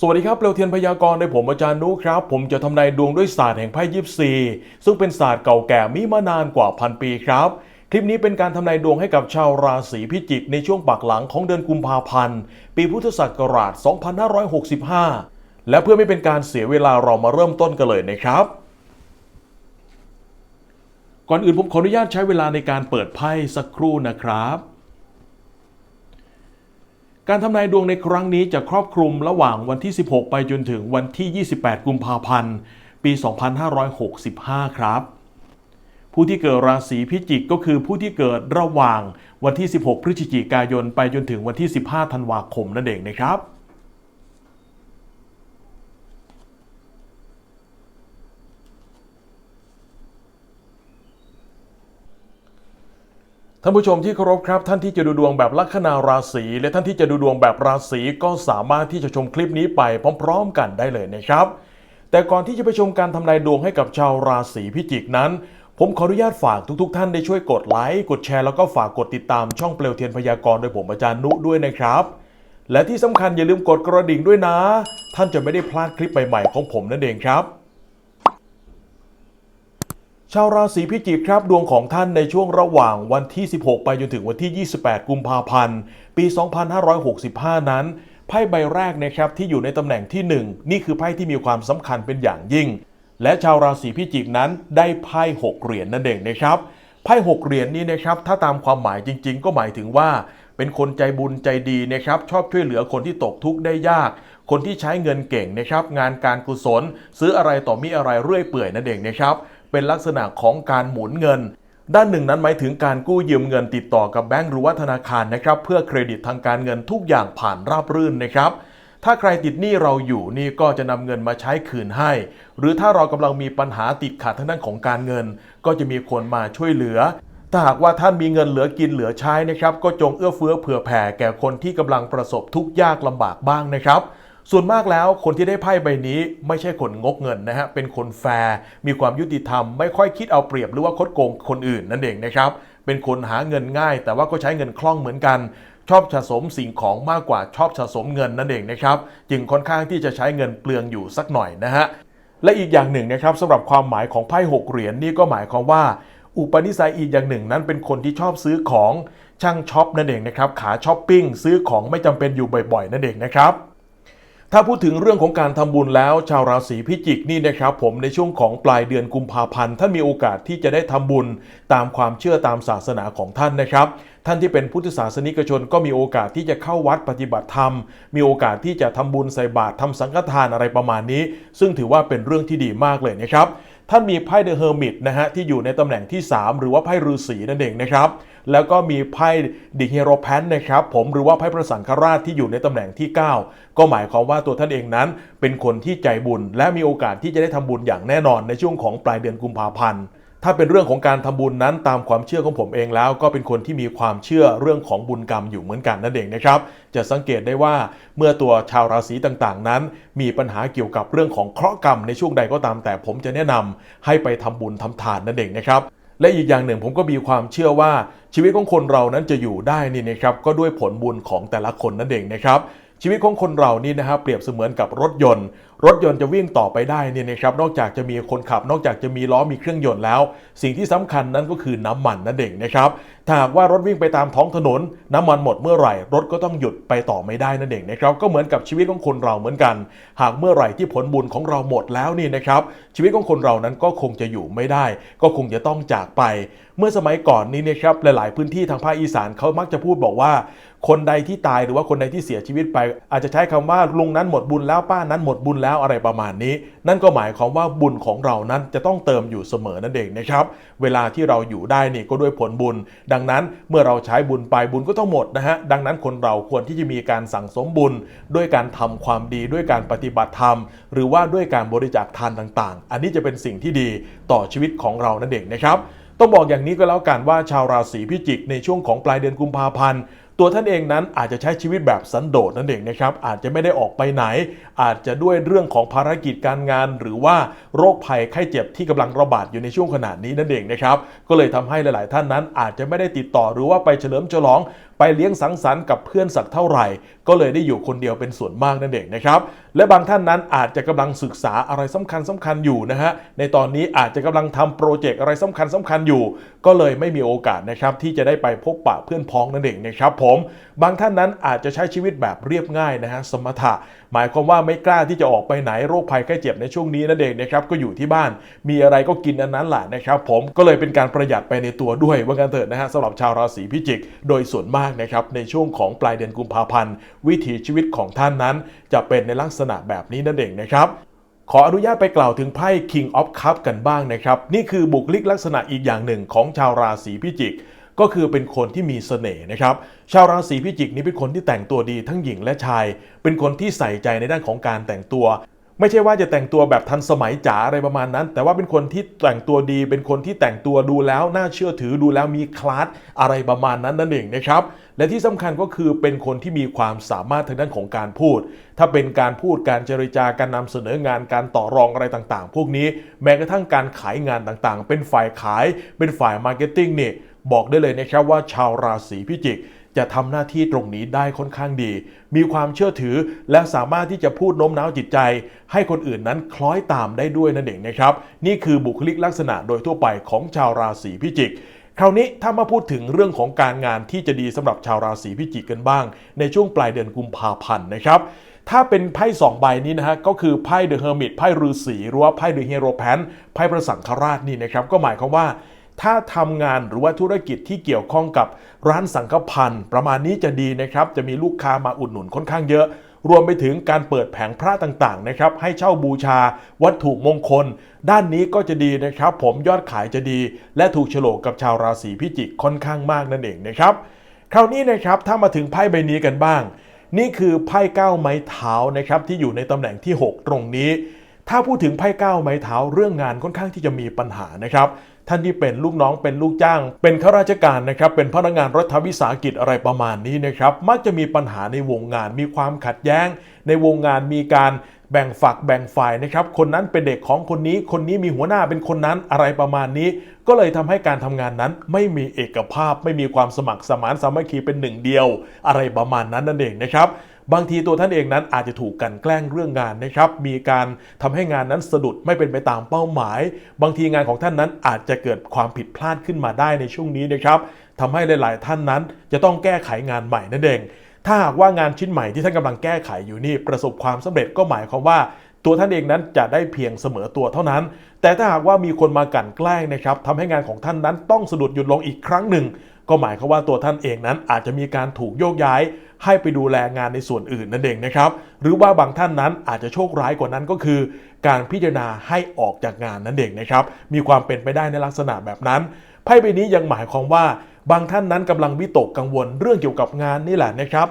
สวัสดีครับเปลวเทียนพยากรณ์โดยผมอาจารย์นุครับ ผมจะทำนายดวงด้วยศาสตร์แห่งไพ่ยิปซีซึ่งเป็นศาสตร์เก่าแก่มีมานานกว่าพันปีครับ คลิปนี้เป็นการทำนายดวงให้กับชาวราศีพิจิกในช่วงปักหลังของเดือนกุมภาพันธ์ ปีพุทธศักราช 2565 และเพื่อไม่เป็นการเสียเวลาเรามาเริ่มต้นกันเลยนะครับ ก่อนอื่นผมขออนุญาตใช้เวลาในการเปิดไพ่สักครู่นะครับ การทำนายดวงในครั้งนี้จะครอบคลุมระหว่างวันที่ 16 ไปจนถึงวันที่ 28 กุมภาพันธ์ ปี 2565 ครับ ผู้ที่เกิดราศีพิจิกก็คือผู้ที่เกิดระหว่างวันที่ 16 พฤศจิกายน ไปจนถึงวันที่ 15 ธันวาคมนั่นเองนะครับ ท่านผู้ชมที่เคารพครับ ท่านที่จะดูดวงแบบลัคนาราศีและท่านที่จะดูดวงแบบราศีก็สามารถที่จะชมคลิปนี้ไปพร้อม ๆ กันได้เลยนะครับ แต่ก่อนที่จะไปชมการทำนายดวงให้กับชาวราศีพิจิกนั้น ผมขออนุญาตฝากทุก ๆ ท่านได้ช่วยกดไลค์กดแชร์แล้วก็ฝากกดติดตามช่องเปลวเทียนพยากรณ์โดยผมอาจารย์นุด้วยนะครับ และที่สำคัญอย่าลืมกดกระดิ่งด้วยนะ ท่านจะไม่ได้พลาดคลิปใหม่ๆของผมนั่นเองครับ ชาวราศีพิจิกครับดวงของท่านในช่วงระหว่างวันที่ 16 ไปจนถึงวันที่ 28 กุมภาพันธ์ ปี 2565 นั้น ไพ่ใบแรกนะครับที่อยู่ในตำแหน่งที่ 1 นี่คือไพ่ที่มีความสำคัญเป็นอย่างยิ่ง และชาวราศีพิจิกนั้นได้ไพ่6เหรียญนั่นเองนะครับไพ่6เหรียญนี้นะครับถ้าตามความหมายจริง ๆ ก็หมายถึงว่า เป็นคนใจบุญใจดีนะครับชอบช่วยเหลือคนที่ตกทุกข์ได้ยาก คนที่ใช้เงินเก่งนะครับงานการกุศล ซื้ออะไรต่อมีอะไรเรื่อยเปื่อยนั่นเองนะครับ เป็นลักษณะของการหมุนเงิน ด้านหนึ่งนั้นหมายถึงการกู้ยืมเงินติดต่อกับแบงก์หรือว่าธนาคารนะครับ เพื่อเครดิตทางการเงินทุกอย่างผ่านราบรื่นนะครับถ้าใครติดหนี้เราอยู่นี่ก็จะนำเงินมาใช้คืนให้ หรือถ้าเรากำลังมีปัญหาติดขัดทางด้านของการเงิน ก็จะมีคนมาช่วยเหลือ ถ้าหากว่าท่านมีเงินเหลือกินเหลือใช้นะครับ ก็จงเอื้อเฟื้อเผื่อแผ่แก่คนที่กำลังประสบทุกข์ยากลำบากบ้างนะครับ ส่วนมากแล้วคนที่ได้ไพ่ใบนี้ไม่ใช่คนงกเงินนะฮะ เป็นคนแฟร์ มีความยุติธรรม ไม่ค่อยคิดเอาเปรียบหรือว่าคดโกงคนอื่นนั่นเองนะครับ เป็นคนหาเงินง่าย แต่ว่าก็ใช้เงินคล่องเหมือนกัน ชอบสะสมสิ่งของมากกว่าชอบสะสมเงินนั่นเองนะครับ จึงค่อนข้างที่จะใช้เงินเปลืองอยู่สักหน่อยนะฮะ และอีกอย่างหนึ่งนะครับสำหรับความหมายของไพ่หกเหรียญนี่ก็หมายความว่าอุปนิสัยอีกอย่างหนึ่งนั้นเป็นคนที่ชอบซื้อของช่างช็อปนั่นเองนะครับ ขาช้อปปิ้งซื้อของไม่จำเป็นอยู่บ่อยๆนั่นเองนะครับ ถ้าพูดถึงเรื่องของการทำบุญแล้ว ชาวราศีพิจิกนี่นะครับ ผมในช่วงของปลายเดือนกุมภาพันธ์ท่านมีโอกาสที่จะได้ทำบุญตามความเชื่อตามศาสนาของท่านนะครับ ท่านที่เป็นพุทธศาสนิกชนก็มีโอกาสที่จะเข้าวัดปฏิบัติธรรม มีโอกาสที่จะทำบุญใส่บาตรทำสังฆทานอะไรประมาณนี้ ซึ่งถือว่าเป็นเรื่องที่ดีมากเลยนะครับท่านมีไพ่เดอะเฮอร์มิตนะฮะที่อยู่ในตำแหน่งที่ 3 หรือว่าไพ่ฤาษีนั่นเองนะครับ แล้วก็มีไพ่ดิเฮโรแพนนะครับผมหรือว่าไพ่พระสังฆราชที่อยู่ในตำแหน่งที่ 9 ก็หมายความว่าตัวท่านเองนั้น เป็นคนที่ใจบุญ และมีโอกาสที่จะได้ทำบุญอย่างแน่นอนในช่วงของปลายเดือนกุมภาพันธ์ถ้าเป็นเรื่องของการทำบุญนั้นตามความเชื่อของผมเองแล้ว ก็เป็นคนที่มีความเชื่อเรื่องของบุญกรรมอยู่เหมือนกันนั่นเองนะครับ จะสังเกตได้ว่าเมื่อตัวชาวราศีต่างๆ นั้น มีปัญหาเกี่ยวกับเรื่องของเคราะห์กรรมในช่วงใดก็ตามแต่ผมจะแนะนำให้ไปทำบุญทำทานนั่นเองนะครับและอีกอย่างหนึ่งผมก็มีความเชื่อว่า ชีวิตของคนเรานั้นจะอยู่ได้นี่นะครับก็ด้วยผลบุญของแต่ละคนนั่นเองนะครับชีวิตของคนเรานี่นะครับเปรียบเสมือนกับรถยนต์รถยนต์จะวิ่งต่อไปได้เนี่ยนะครับนอกจากจะมีคนขับ นอกจากจะมีล้อมีเครื่องยนต์แล้ว สิ่งที่สำคัญนั้นก็คือน้ำมันนั่นเองนะครับถ้าหากว่ารถวิ่งไปตามท้องถนน น้ำมันหมดเมื่อไหร่ รถก็ต้องหยุดไปต่อไม่ได้นั่นเองนะครับก็เหมือนกับชีวิตของคนเราเหมือนกัน หากเมื่อไหร่ที่ผลบุญของเราหมดแล้วนี่นะครับชีวิตของคนเรานั้นก็คงจะอยู่ไม่ได้ ก็คงจะต้องจากไป เมื่อสมัยก่อนนี้นะครับหลาย ๆ พื้นที่ทางภาคอีสานเขามักจะพูดบอกว่า คนใดที่ตายหรือว่าคนใดที่เสียชีวิตไป อาจจะใช้คำว่าลุงนั้นหมดบุญแล้วป้านั้นหมดบุญแล้วอะไรประมาณนี้ นั่นก็หมายความว่าบุญของเรานั้นจะต้องเติมอยู่เสมอนั่นเองนะครับเวลาที่เราอยู่ได้นี่ก็ด้วยผลบุญ ดังนั้นเมื่อเราใช้บุญไปบุญก็ต้องหมดนะฮะดังนั้นคนเราควรที่จะมีการสั่งสมบุญ ด้วยการทำความดีด้วยการปฏิบัติธรรม หรือว่าด้วยการบริจาคทานต่างๆ อันนี้จะเป็นสิ่งที่ดีต่อชีวิตของเรานั่นเองนะครับต้องบอกอย่างนี้ก็แล้วกันว่าชาวราศีพิจิกในช่วงของปลายเดือนกุมภาพันธ์ ตัวท่านเองนั้นอาจจะใช้ชีวิตแบบสันโดษนั่นเองนะครับ อาจจะไม่ได้ออกไปไหน อาจจะด้วยเรื่องของภารกิจการงาน หรือว่าโรคภัยไข้เจ็บที่กำลังระบาดอยู่ในช่วงขนาดนี้นั่นเองนะครับ ก็เลยทำให้หลาย ๆ ท่านนั้นอาจจะไม่ได้ติดต่อหรือว่าไปเฉลิมฉลองไปเลี้ยงสังสรรค์กับเพื่อนสักเท่าไหร่ ก็เลยได้อยู่คนเดียวเป็นส่วนมากนั่นเองนะครับ และบางท่านนั้นอาจจะกำลังศึกษาอะไรสำคัญสำคัญอยู่นะฮะ ในตอนนี้อาจจะกำลังทำโปรเจกต์อะไรสำคัญสำคัญอยู่ ก็เลยไม่มีโอกาสนะครับที่จะได้ไปพบปะเพื่อนพ้องนั่นเองนะครับผม บางท่านนั้นอาจจะใช้ชีวิตแบบเรียบง่ายนะฮะสมถะ หมายความว่าไม่กล้าที่จะออกไปไหนโรคภัยไข้เจ็บในช่วงนี้นั่นเองนะครับก็อยู่ที่บ้าน มีอะไรก็กินอันนั้นแหละนะครับผมก็เลยเป็นการประหยัดไปในตัวด้วยว่ากันเถิดนะฮะสำหรับชาวราศีพิจิก โดยส่วนมากนะครับในช่วงของปลายเดือนกุมภาพันธ์ วิถีชีวิตของท่านนั้น จะเป็นในลักษณะแบบนี้นั่นเองนะครับขออนุญาตไปกล่าวถึงไพ่ King of Cup กันบ้างนะครับ นี่คือบุคลิกลักษณะอีกอย่างหนึ่งของชาวราศีพิจิก ก็คือเป็นคนที่มีเสน่ห์นะครับ ชาวราศีพิจิกนี่เป็นคนที่แต่งตัวดีทั้งหญิงและชาย เป็นคนที่ใส่ใจในด้านของการแต่งตัว ไม่ใช่ว่าจะแต่งตัวแบบทันสมัยจ๋าอะไรประมาณนั้น แต่ว่าเป็นคนที่แต่งตัวดี เป็นคนที่แต่งตัวดูแล้วน่าเชื่อถือดูแล้วมีคลาสอะไรประมาณนั้นนั่นเองนะครับ และที่สำคัญก็คือเป็นคนที่มีความสามารถทางด้านของการพูด ถ้าเป็นการพูดการเจรจาการนำเสนองานการต่อรองอะไรต่างๆ พวกนี้แม้กระทั่งการขายงานต่างๆ เป็นฝ่ายขาย เป็นฝ่ายมาร์เก็ตติ้งเนี่ยบอกได้เลยนะครับว่าชาวราศีพิจิก จะทำหน้าที่ตรงนี้ได้ค่อนข้างดี มีความเชื่อถือและสามารถที่จะพูดโน้มน้าวจิตใจ ให้คนอื่นนั้นคล้อยตามได้ด้วยนั่นเองนะครับ นี่คือบุคลิกลักษณะโดยทั่วไปของชาวราศีพิจิกคราวนี้ถ้ามาพูดถึงเรื่องของการงานที่จะดีสำหรับชาวราศีพิจิกกันบ้าง ในช่วงปลายเดือนกุมภาพันธ์นะครับถ้าเป็นไพ่สองใบนี้นะฮะก็คือไพ่เดอะเฮอร์มิตไพ่ฤาษีหรือว่าไพ่เดอะเฮโรแพนไพ่พระสังฆราชนี่นะครับก็หมายความว่า ถ้าทำงานหรือว่าธุรกิจที่เกี่ยวข้องกับร้านสังฆพันธ์ประมาณนี้จะดีนะครับ จะมีลูกค้ามาอุดหนุนค่อนข้างเยอะ รวมไปถึงการเปิดแผงพระต่างๆนะครับ ให้เช่าบูชาวัตถุมงคล ด้านนี้ก็จะดีนะครับ ผมยอดขายจะดี และถูกโฉลกกับชาวราศีพิจิกค่อนข้างมากนั่นเองนะครับ คราวนี้นะครับถ้ามาถึงไพ่ใบนี้กันบ้าง นี่คือไพ่เก้าไม้เท้านะครับที่อยู่ในตำแหน่งที่ 6 ตรงนี้ ถ้าพูดถึงไพ่เก้าไม้เท้าเรื่องงานค่อนข้างที่จะมีปัญหานะครับ ท่านที่เป็นลูกน้องเป็นลูกจ้าง เป็นข้าราชการนะครับเป็นพนักงานรัฐวิสาหกิจอะไรประมาณนี้นะครับมักจะมีปัญหาในวงงานมีความขัดแย้ง ในวงงานมีการแบ่งฝักแบ่งฝ่ายนะครับคนนั้นเป็นเด็กของคนนี้ คนนี้มีหัวหน้าเป็นคนนั้นอะไรประมาณนี้ ก็เลยทำให้การทำงานนั้นไม่มีเอกภาพ ไม่มีความสมัครสมานสามัคคีเป็นหนึ่งเดียว อะไรประมาณนั้นนั่นเองนะครับ บางทีตัวท่านเองนั้นอาจจะถูกกันแกล้งเรื่องงานนะครับ มีการทำให้งานนั้นสะดุดไม่เป็นไปตามเป้าหมาย บางทีงานของท่านนั้นอาจจะเกิดความผิดพลาดขึ้นมาได้ในช่วงนี้นะครับทำให้หลาย ๆ ท่านนั้นจะต้องแก้ไขงานใหม่นั่นเองถ้าหากว่างานชิ้นใหม่ที่ท่านกำลังแก้ไขอยู่นี่ประสบความสำเร็จก็หมายความว่า ตัวท่านเองนั้นจะได้เพียงเสมอตัวเท่านั้น แต่ถ้าหากว่ามีคนมากั่นแกล้งนะครับทำให้งานของท่านนั้นต้องสะดุดหยุดลงอีกครั้งหนึ่ง ก็หมายความว่าตัวท่านเองนั้นอาจจะมีการถูกโยกย้าย ให้ไปดูแลงานในส่วนอื่นนั่นเองนะครับ หรือว่าบางท่านนั้นอาจจะโชคร้ายกว่านั้นก็คือ การพิจารณาให้ออกจากงานนั่นเองนะครับ มีความเป็นไปได้ในลักษณะแบบนั้นไพ่ใบนี้ยังหมายความว่าบางท่านนั้นกำลังวิตกกังวลเรื่องเกี่ยวกับงานนี่แหละนะครับ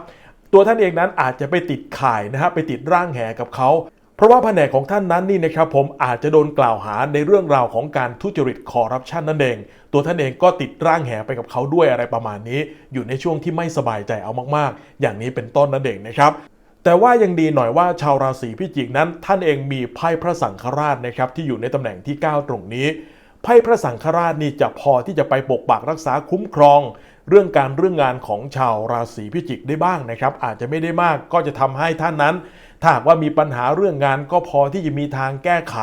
ตัวท่านเองนั้นอาจจะไปติดข่ายนะฮะไปติดร่างแหกับเขา เพราะว่าแผนกของท่านนั้นนี่นะครับผมอาจจะโดนกล่าวหาในเรื่องราวของการทุจริตคอร์รัปชันนั่นเอง ตัวท่านเองก็ติดร่างแหไปกับเขาด้วยอะไรประมาณนี้ อยู่ในช่วงที่ไม่สบายใจเอามากๆ อย่างนี้เป็นต้นนั่นเองนะครับแต่ว่ายังดีหน่อยว่าชาวราศีพิจิกนั้น ท่านเองมีไพ่พระสังฆราชนะครับที่อยู่ในตำแหน่งที่ 9 ตรงนี้ ไพ่พระสังฆราชนี่จะพอที่จะไปปกปักรักษาคุ้มครอง เรื่องการเรื่องงานของชาวราศีพิจิกได้บ้างนะครับ อาจจะไม่ได้มากก็จะทำให้ท่านนั้น ถ้าหากว่ามีปัญหาเรื่องงานก็พอที่จะมีทางแก้ไข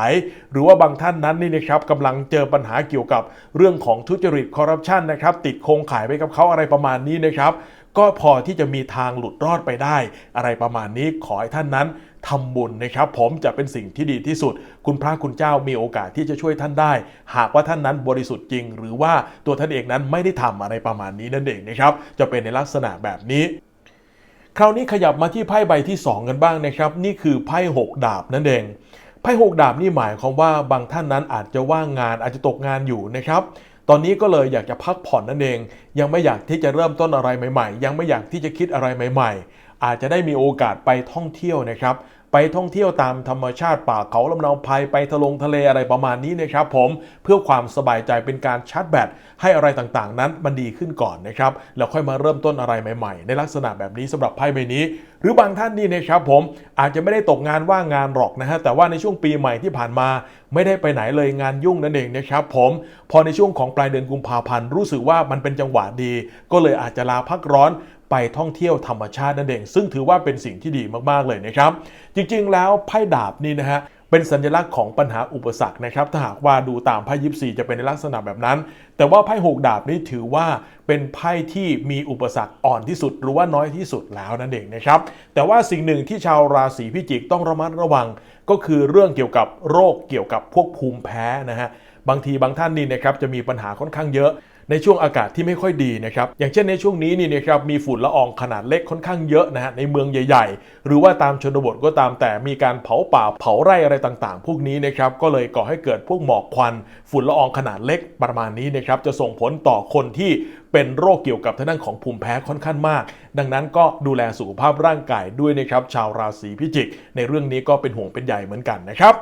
หรือว่าบางท่านนั้นนี่นะครับกำลังเจอปัญหาเกี่ยวกับเรื่องของทุจริตคอร์รัปชันนะครับติดโครงข่ายไปกับเขาอะไรประมาณนี้นะครับก็พอที่จะมีทางหลุดรอดไปได้ อะไรประมาณนี้ขอให้ท่านนั้นทำบุญนะครับ ผมจะเป็นสิ่งที่ดีที่สุด คุณพระคุณเจ้ามีโอกาสที่จะช่วยท่านได้ หากว่าท่านนั้นบริสุทธิ์จริง หรือว่าตัวท่านเองนั้นไม่ได้ทำอะไรประมาณนี้นั่นเองนะครับ จะเป็นในลักษณะแบบนี้ คราวนี้ขยับมาที่ไพ่ใบที่ 2 กันบ้างนะครับ นี่คือไพ่หกดาบนั่นเองไพ่หกดาบนี่หมายความว่าบางท่านนั้นอาจจะว่างงานอาจจะตกงานอยู่นะครับตอนนี้ก็เลยอยากจะพักผ่อนนั่นเอง ยังไม่อยากที่จะเริ่มต้นอะไรใหม่ ๆ ยังไม่อยากที่จะคิดอะไรใหม่ ๆ อาจจะได้มีโอกาสไปท่องเที่ยวนะครับ ไปท่องเที่ยวตามธรรมชาติป่าเขาลำเนาภัยไปทะลงทะเลอะไรประมาณนี้นะครับผมเพื่อความสบายใจเป็นการชาร์จแบตให้อะไรต่างๆ นั้นมันดีขึ้นก่อนนะครับแล้วค่อยมาเริ่มต้นอะไรใหม่ๆ ในลักษณะแบบนี้สำหรับไพ่ใบนี้ หรือบางท่านนี่นะครับผมอาจจะไม่ได้ตกงานว่างงานหรอกนะฮะแต่ว่าในช่วงปีใหม่ที่ผ่านมา ไม่ได้ไปไหนเลยงานยุ่งนั่นเองนะครับผมพอในช่วงของปลายเดือนกุมภาพันธ์รู้สึกว่ามันเป็นจังหวะดี ก็เลยอาจจะลาพักร้อน ไปท่องเที่ยวธรรมชาตินั่นเอง ซึ่งถือว่าเป็นสิ่งที่ดีมากๆเลยนะครับ จริงๆ แล้วไพ่ดาบนี่นะฮะเป็นสัญลักษณ์ของปัญหาอุปสรรคนะครับ ถ้าหากว่าดูตามไพ่ยิปซีจะเป็นในลักษณะแบบนั้น แต่ว่าไพ่หกดาบนี่ถือว่าเป็นไพ่ที่มีอุปสรรคอ่อนที่สุด หรือว่าน้อยที่สุดแล้วนั่นเองนะครับ แต่ว่าสิ่งหนึ่งที่ชาวราศีพิจิกต้องระมัดระวัง ก็คือเรื่องเกี่ยวกับโรคเกี่ยวกับพวกภูมิแพ้นะฮะ บางทีบางท่านนี่นะครับจะมีปัญหาค่อนข้างเยอะ ในช่วงอากาศที่ไม่ค่อยดีนะครับอย่างเช่นในช่วงนี้นี่นะครับมีฝุ่นละอองขนาดเล็กค่อนข้างเยอะนะฮะในเมืองใหญ่ ๆ หรือว่าตามชนบทก็ตามแต่มีการเผาป่าเผาไร่อะไรต่างๆ พวกนี้นะครับก็เลยก่อให้เกิดพวกหมอกควัน ฝุ่นละอองขนาดเล็กประมาณนี้นะครับจะส่งผลต่อคนที่เป็นโรคเกี่ยวกับทางด้านของภูมิแพ้ค่อนข้างมาก ดังนั้นก็ดูแลสุขภาพร่างกายด้วยนะครับชาวราศีพิจิก ในเรื่องนี้ก็เป็นห่วงเป็นใยเหมือนกันนะครับ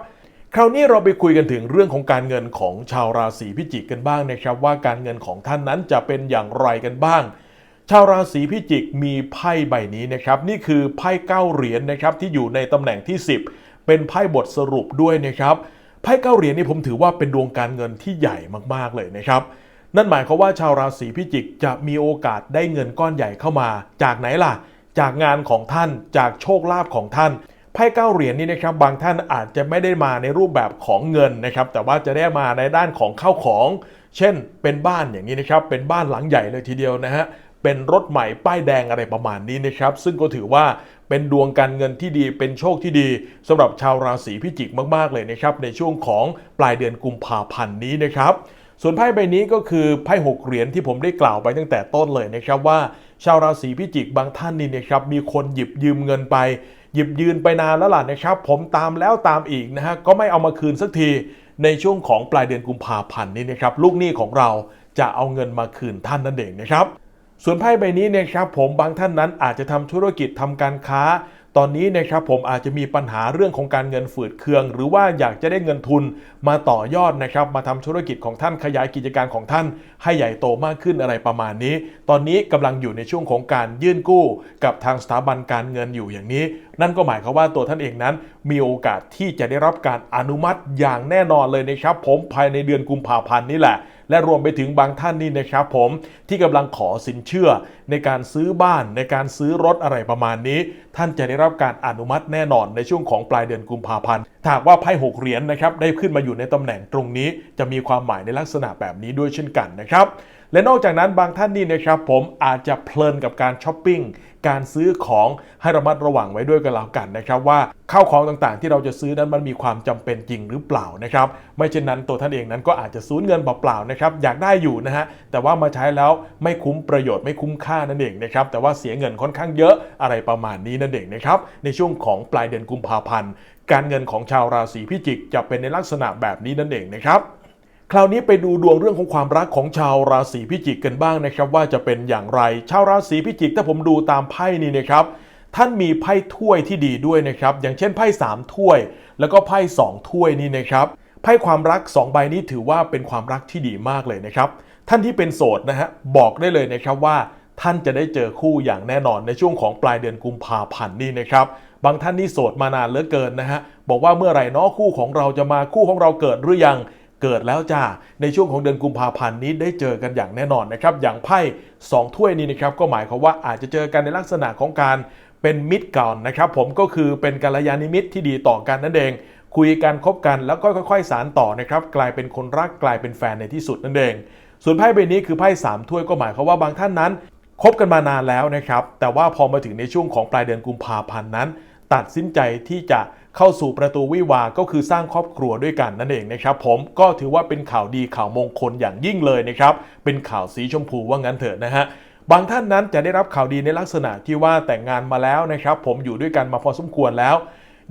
คราวนี้เราไปคุยกันถึงเรื่องของการเงินของชาวราศีพิจิกกันบ้างนะครับ ว่าการเงินของท่านนั้นจะเป็นอย่างไรกันบ้าง ชาวราศีพิจิกมีไพ่ใบนี้นะครับ นี่คือไพ่เก้าเหรียญนะครับที่อยู่ในตำแหน่งที่ 10 เป็นไพ่บทสรุปด้วยนะครับไพ่เก้าเหรียญนี่ผมถือว่าเป็นดวงการเงินที่ใหญ่มากๆเลยนะครับ นั่นหมายความว่าชาวราศีพิจิกจะมีโอกาสได้เงินก้อนใหญ่เข้ามา จากไหนล่ะ จากงานของท่านจากโชคลาภของท่าน ไพ่เก้าเหรียญนี่นะครับบางท่านอาจจะไม่ได้มาในรูปแบบของเงินนะครับแต่ว่าจะได้มาในด้านของข้าวของ เช่น เป็นบ้านอย่างนี้นะครับเป็นบ้านหลังใหญ่เลยทีเดียวนะฮะเป็นรถใหม่ป้ายแดงอะไรประมาณนี้นะครับ ซึ่งก็ถือว่าเป็นดวงการเงินที่ดีเป็นโชคที่ดีสำหรับชาวราศีพิจิกมาก ๆ เลยนะครับ ในช่วงของปลายเดือนกุมภาพันธ์นี้นะครับ ส่วนไพ่ใบนี้ก็คือไพ่หกเหรียญที่ผมได้กล่าวไปตั้งแต่ต้นเลยนะครับว่า ชาวราศีพิจิกบางท่านนี่นะครับมีคนหยิบยืมเงินไป หยิบยืนไปนานแล้วล่ะนะครับ ผมตามแล้วตามอีกนะฮะก็ไม่เอามาคืนสักทีในช่วงของปลายเดือนกุมภาพันธ์นี้นะครับลูกหนี้ของเราจะเอาเงินมาคืนท่านนั่นเองนะครับ ส่วนไพ่ใบนี้นะครับผมบางท่านนั้นอาจจะทำธุรกิจทำการค้า ตอนนี้นะครับผมอาจจะมีปัญหาเรื่องของการเงินฝืดเคือง หรือว่าอยากจะได้เงินทุนมาต่อยอดนะครับมาทำธุรกิจของท่านขยายกิจการของท่าน ให้ใหญ่โตมากขึ้นอะไรประมาณนี้ ตอนนี้กำลังอยู่ในช่วงของการยื่นกู้ กับทางสถาบันการเงินอยู่อย่างนี้ นั่นก็หมายความว่าตัวท่านเองนั้น มีโอกาสที่จะได้รับการอนุมัติอย่างแน่นอนเลยนะครับผมภายในเดือนกุมภาพันธ์นี่แหละ และรวมไปถึงบางท่านนี่นะครับผมที่กำลังขอสินเชื่อในการซื้อบ้านในการซื้อรถอะไรประมาณนี้ ท่านจะได้รับการอนุมัติแน่นอนในช่วงของปลายเดือนกุมภาพันธ์ถาหากว่าไพ่หกเหรียญนะครับได้ขึ้นมาอยู่ในตำแหน่งตรงนี้ จะมีความหมายในลักษณะแบบนี้ด้วยเช่นกันนะครับ และนอกจากนั้นบางท่านนี่นะครับผมอาจจะเพลินกับการช้อปปิ้งการซื้อของให้ระมัดระวังไว้ด้วยกันแล้วกันนะครับว่าข้าวของต่างๆ ที่เราจะซื้อนั้นมันมีความจำเป็นจริงหรือเปล่านะครับไม่เช่นนั้นตัวท่านเองนั้นก็อาจจะสูญเงินเปล่าๆนะครับอยากได้อยู่นะฮะแต่ว่ามาใช้แล้วไม่คุ้มประโยชน์ไม่คุ้มค่านั่นเองนะครับแต่ว่าเสียเงินค่อนข้างเยอะอะไรประมาณนี้นั่นเองนะครับในช่วงของปลายเดือนกุมภาพันธ์การเงินของชาวราศีพิจิกจะเป็นในลักษณะแบบนี้นั่นเองนะครับ คราวนี้ไปดูดวงเรื่องของความรักของชาวราศีพิจิกกันบ้างนะครับ ว่าจะเป็นอย่างไร ชาวราศีพิจิกถ้าผมดูตามไพ่นี่นะครับ ท่านมีไพ่ถ้วยที่ดีด้วยนะครับ อย่างเช่นไพ่3ถ้วย แล้วก็ไพ่2ถ้วยนี่นะครับไพ่ความรัก 2 ใบนี้ถือว่าเป็นความรักที่ดีมากเลยนะครับ ท่านที่เป็นโสดนะฮะบอกได้เลยนะครับว่าท่านจะได้เจอคู่อย่างแน่นอนในช่วงของปลายเดือนกุมภาพันธ์นี่นะครับ บางท่านนี่โสดมานานเหลือเกินนะฮะบอกว่าเมื่อไหร่เนาะคู่ของเราจะมาคู่ของเราเกิดหรือยัง เกิดแล้วจ้าในช่วงของเดือนกุมภาพันธ์นี้ได้เจอกันอย่างแน่นอนนะครับ อย่างไพ่2ถ้วยนี้นะครับก็หมายความว่าอาจจะเจอกันในลักษณะของการเป็นมิตรก่อนนะครับผมก็คือเป็นกัลยาณมิตรที่ดีต่อกันนั่นเอง คุยกันคบกันแล้วก็ค่อย ๆ สารต่อนะครับกลายเป็นคนรักกลายเป็นแฟนในที่สุดนั่นเอง ส่วนไพ่ใบนี้คือไพ่สามถ้วยก็หมายความว่าบางท่านนั้นคบกันมานานแล้วนะครับแต่ว่าพอมาถึงในช่วงของปลายเดือนกุมภาพันธ์นั้น ตัดสินใจที่จะ เข้าสู่ประตูวิวาก็คือสร้างครอบครัวด้วยกันนั่นเองนะครับ ผมก็ถือว่าเป็นข่าวดีข่าวมงคลอย่างยิ่งเลยนะครับ เป็นข่าวสีชมพูว่างั้นเถอะนะฮะบางท่านนั้นจะได้รับข่าวดีในลักษณะที่ว่าแต่งงานมาแล้วนะครับ ผมอยู่ด้วยกันมาพอสมควรแล้ว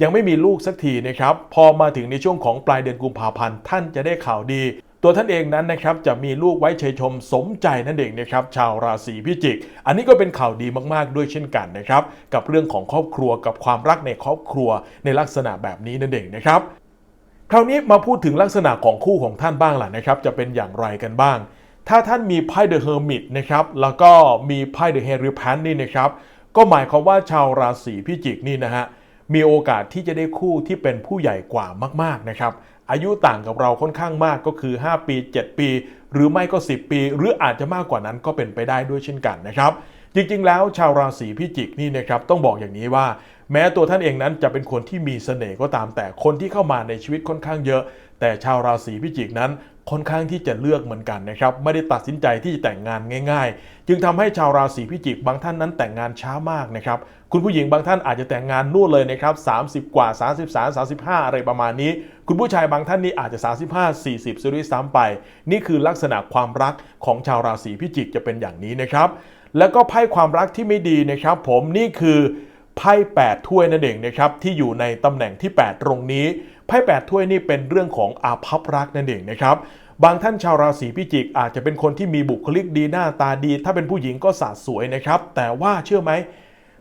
ยังไม่มีลูกสักทีนะครับ พอมาถึงในช่วงของปลายเดือนกุมภาพันธ์ท่านจะได้ข่าวดี ตัวท่านเองนั้นนะครับจะมีลูกไว้เชยชมสมใจนั่นเองนะครับชาวราศีพิจิก อันนี้ก็เป็นข่าวดีมากๆด้วยเช่นกันนะครับกับเรื่องของครอบครัวกับความรักในครอบครัวในลักษณะแบบนี้นั่นเองนะครับคราวนี้มาพูดถึงลักษณะของคู่ของท่านบ้างล่ะนะครับ จะเป็นอย่างไรกันบ้าง ถ้าท่านมีไพ่เดอะเฮอร์มิตนะครับแล้วก็มีไพ่เดอะเฮริพันนี่นะครับก็หมายความว่าชาวราศีพิจิกนี่นะฮะมีโอกาสที่จะได้คู่ที่เป็นผู้ใหญ่กว่ามากๆนะครับ อายุต่างกับเราค่อนข้างมากก็คือ 5 ปี 7 ปี หรือไม่ก็ 10 ปี หรืออาจจะมากกว่านั้นก็เป็นไปได้ด้วยเช่นกันนะครับ จริงๆ แล้วชาวราศีพิจิกนี่นะครับต้องบอกอย่างนี้ว่า แม้ตัวท่านเองนั้นจะเป็นคนที่มีเสน่ห์ก็ตามแต่คนที่เข้ามาในชีวิตค่อนข้างเยอะ แต่ชาวราศีพิจิกนั้น ค่อนข้างที่จะเลือกเหมือนกันนะครับ ไม่ได้ตัดสินใจที่จะแต่งงานง่าย ๆ จึงทำให้ชาวราศีพิจิกบางท่านนั้นแต่งงานช้ามากนะครับ คุณผู้หญิงบางท่านอาจจะแต่งงานนู่นเลยนะครับ30 กว่า 33 35 อะไรประมาณนี้ คุณผู้ชายบางท่านนี่อาจจะ 35 40ซีรีส์ซ้ำไป นี่คือลักษณะความรักของชาวราศีพิจิกจะเป็นอย่างนี้นะครับ แล้วก็ไพ่ความรักที่ไม่ดีนะครับ ผมนี่คือไพ่8ถ้วยนั่นเองนะครับที่อยู่ในตำแหน่งที่ 8 ตรงนี้ ไพ่8ถ้วยนี่เป็นเรื่องของอาภัพรักนั่นเองนะครับบางท่านชาวราศีพิจิกอาจจะเป็นคนที่มีบุคลิกดีหน้าตาดี ถ้าเป็นผู้หญิงก็สาดสวยนะครับ แต่ว่าเชื่อไหม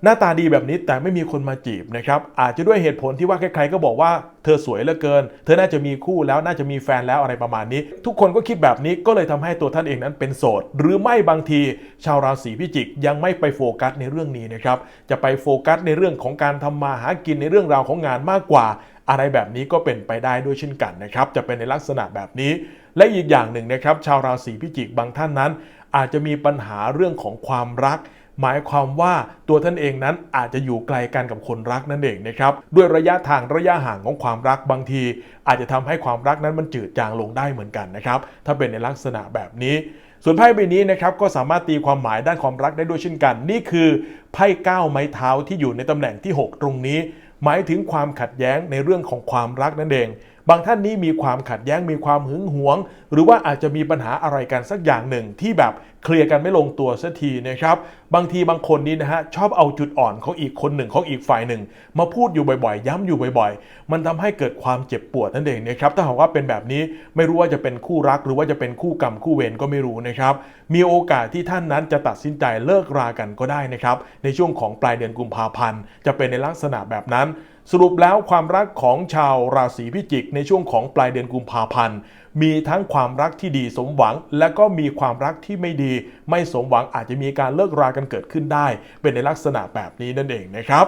หน้าตาดีแบบนี้แต่ไม่มีคนมาจีบนะครับอาจจะด้วยเหตุผลที่ว่าใครๆก็บอกว่าเธอสวยเหลือเกิน เธอน่าจะมีคู่แล้วน่าจะมีแฟนแล้วอะไรประมาณนี้ ทุกคนก็คิดแบบนี้ก็เลยทำให้ตัวท่านเองนั้นเป็นโสด หรือไม่บางที ชาวราศีพิจิกยังไม่ไปโฟกัสในเรื่องนี้นะครับจะไปโฟกัสในเรื่องของการทำมาหากินในเรื่องราวของงานมากกว่า อะไรแบบนี้ก็เป็นไปได้ด้วยเช่นกันนะครับ จะเป็นในลักษณะแบบนี้ และอีกอย่างหนึ่งนะครับ ชาวราศีพิจิกบางท่านนั้น อาจจะมีปัญหาเรื่องของความรัก หมายความว่าตัวท่านเองนั้นอาจจะอยู่ไกลกันกับคนรักนั่นเองนะครับ ด้วยระยะทางระยะห่างของความรักบางที อาจจะทำให้ความรักนั้นมันจืดจางลงได้เหมือนกันนะครับ ถ้าเป็นในลักษณะแบบนี้ส่วนไพ่ใบนี้นะครับก็สามารถตีความหมายด้านความรักได้ด้วยเช่นกัน นี่คือไพ่ก้าไม้เท้าที่อยู่ในตำแหน่งที่ 6 ตรงนี้ หมายถึงความขัดแย้งในเรื่องของความรักนั่นเอง บางท่านนี้มีความขัดแย้งมีความหึงหวง หรือว่าอาจจะมีปัญหาอะไรกันสักอย่างหนึ่งที่แบบเคลียร์กันไม่ลงตัวสักทีนะครับ บางทีบางคนนี้นะฮะชอบเอาจุดอ่อนของอีกคนหนึ่งของอีกฝ่ายหนึ่ง มาพูดอยู่บ่อยๆ ย้ำอยู่บ่อยๆ มันทำให้เกิดความเจ็บปวดนั่นเองนะครับถ้าหากว่าเป็นแบบนี้ไม่รู้ว่าจะเป็นคู่รัก หรือว่าจะเป็นคู่กรรมคู่เวรก็ไม่รู้นะครับ มีโอกาสที่ท่านนั้นจะตัดสินใจเลิกรากันก็ได้นะครับในช่วงของปลายเดือนกุมภาพันธ์จะเป็นในลักษณะแบบนั้น สรุปแล้วความรักของชาวราศีพิจิก ในช่วงของปลายเดือนกุมภาพันธ์ มีทั้งความรักที่ดีสมหวัง และก็มีความรักที่ไม่ดี ไม่สมหวังอาจจะมีการเลิกรากันเกิดขึ้นได้ เป็นในลักษณะแบบนี้นั่นเองนะครับ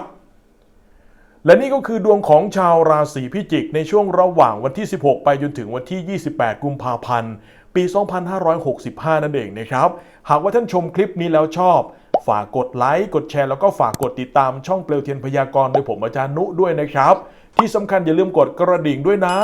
และนี่ก็คือดวงของชาวราศีพิจิก ในช่วงระหว่างวันที่ 16 ไปจนถึงวันที่ 28 กุมภาพันธ์ ปี 2565 นั่นเองนะครับ หากว่าท่านชมคลิปนี้แล้วชอบ ฝากกดไลค์กดแชร์แล้วก็ฝากกดติดตามช่องเปลวเทียนพยากรณ์โดยผมอาจารย์นุด้วยนะครับ ที่สำคัญอย่าลืมกดกระดิ่งด้วยนะ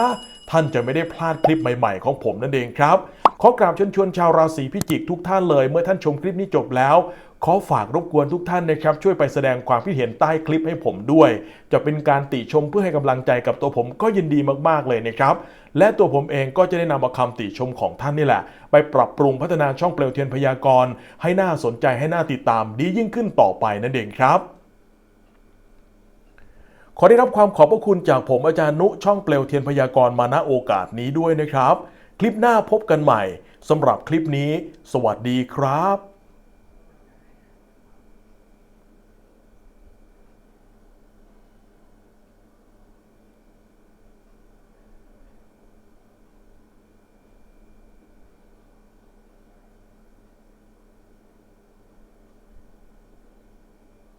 ท่านจะไม่ได้พลาดคลิปใหม่ ๆ ของผมนั่นเองครับขอกราบเชิญชวนชาวราศีพิจิกทุกท่านเลย เมื่อท่านชมคลิปนี้จบแล้ว ขอฝากรบกวนทุกท่านนะครับ ช่วยไปแสดงความคิดเห็นใต้คลิปให้ผมด้วย จะเป็นการติชมเพื่อให้กำลังใจกับตัวผมก็ยินดีมากๆเลยนะครับ และตัวผมเองก็จะได้นำเอาคำติชมของท่านนี่แหละ ไปปรับปรุงพัฒนาช่องเปลวเทียนพยากรณ์ให้น่าสนใจให้น่าติดตามดียิ่งขึ้นต่อไปนั่นเองครับขอได้รับความขอบพระคุณจากผมอาจารย์นุช่องเปลวเทียนพยากรณ์มาณโอกาสนี้ด้วยนะครับ คลิปหน้าพบกันใหม่สำหรับคลิปนี้ สวัสดีครับ